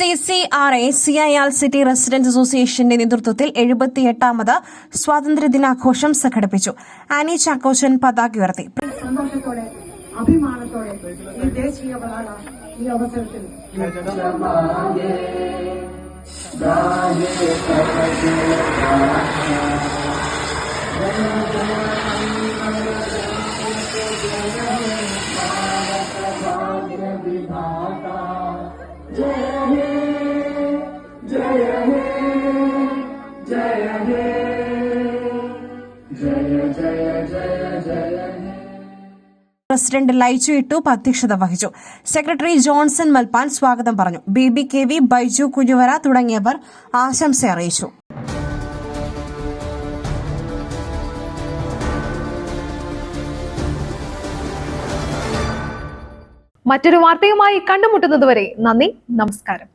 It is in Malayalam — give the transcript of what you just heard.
C C R A C I R city resident അസോസിയേഷന്റെ നേതൃത്വത്തിൽ എഴുപത്തിയെട്ടാമത് സ്വാതന്ത്ര്യദിനാഘോഷം സംഘടിപ്പിച്ചു. ആനി ചാക്കോച്ചൻ പതാക ഉയർത്തി. അഭിമാനത്തോടെ ഈ ദേശീയ പതാക ഈ അവസരത്തിൽ പ്രസിഡന്റ് ലൈജു ഇട്ടൂപ്പ് അധ്യക്ഷത വഹിച്ചു. സെക്രട്ടറി ജോൺസൺ മൽപാൻ സ്വാഗതം പറഞ്ഞു. B B K V Baiju Kunjuvara തുടങ്ങിയവർ ആശംസ അറിയിച്ചു. മറ്റൊരു വാർത്തയുമായി കണ്ടുമുട്ടുന്നതുവരെ നന്ദി നമസ്കാരം.